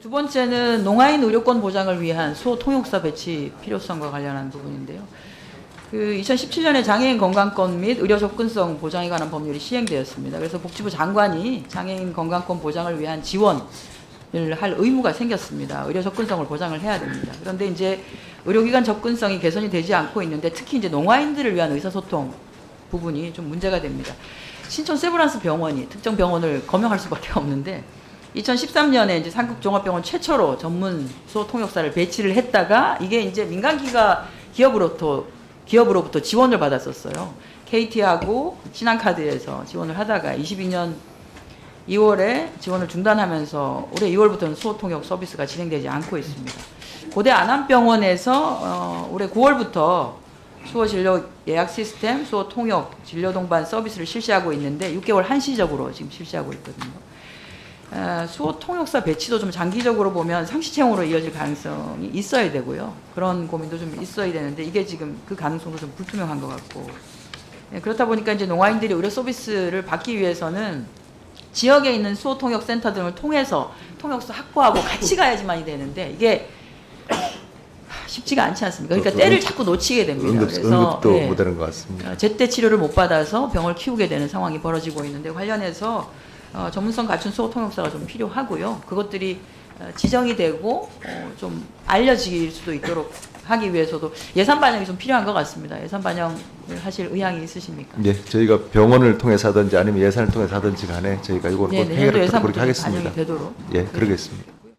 두 번째는 농아인 의료권 보장을 위한 소 통역사 배치 필요성과 관련한 부분인데요. 그 2017년에 장애인 건강권 및 의료 접근성 보장에 관한 법률이 시행되었습니다. 그래서 복지부 장관이 장애인 건강권 보장을 위한 지원을 할 의무가 생겼습니다. 의료 접근성을 보장을 해야 됩니다. 그런데 이제 의료기관 접근성이 개선이 되지 않고 있는데 특히 이제 농아인들을 위한 의사소통 부분이 좀 문제가 됩니다. 신촌 세브란스 병원이 특정 병원을 검역할 수밖에 없는데 2013년에 이제 삼국 종합병원 최초로 전문 소 통역사를 배치를 했다가 이게 이제 민간기가 기업으로부터 기업으로부터 지원을 받았었어요. KT하고 신한카드에서 지원을 하다가 22년 2월에 지원을 중단하면서 올해 2월부터는 수호 통역 서비스가 진행되지 않고 있습니다. 고대 안암병원에서 어, 올해 9월부터 수호 진료 예약 시스템, 수호 통역 진료 동반 서비스를 실시하고 있는데 6개월 한시적으로 지금 실시하고 있거든요. 아, 수호 통역사 배치도 좀 장기적으로 보면 상시 채용으로 이어질 가능성이 있어야 되고요. 그런 고민도 좀 있어야 되는데 이게 지금 그 가능성도 좀 불투명한 것 같고 예, 그렇다 보니까 이제 농아인들이 의료 서비스를 받기 위해서는 지역에 있는 수호 통역 센터 등을 통해서 통역사 확보하고 같이 가야지만이 되는데 이게 쉽지가 않지 않습니까? 그러니까 그렇죠. 때를 응급- 자꾸 놓치게 됩니다. 응급, 그래서 응급도 예. 못하는 것 같습니다. 어, 제때 치료를 못 받아서 병을 키우게 되는 상황이 벌어지고 있는데 관련해서 어, 전문성 갖춘 수호 통역사가 좀 필요하고요. 그것들이 어, 지정이 되고 어, 좀 알려질 수도 있도록 하기 위해서도 예산 반영이 좀 필요한 것 같습니다. 예산 반영을 하실 의향이 있으십니까? 예, 저희가 병원을 통해서 하든지 아니면 예산을 통해서 하든지 간에 저희가 꼭 네, 해결하도록 예산부터 그렇게 좀 하겠습니다. 반영이 되도록. 예, 그러겠습니다.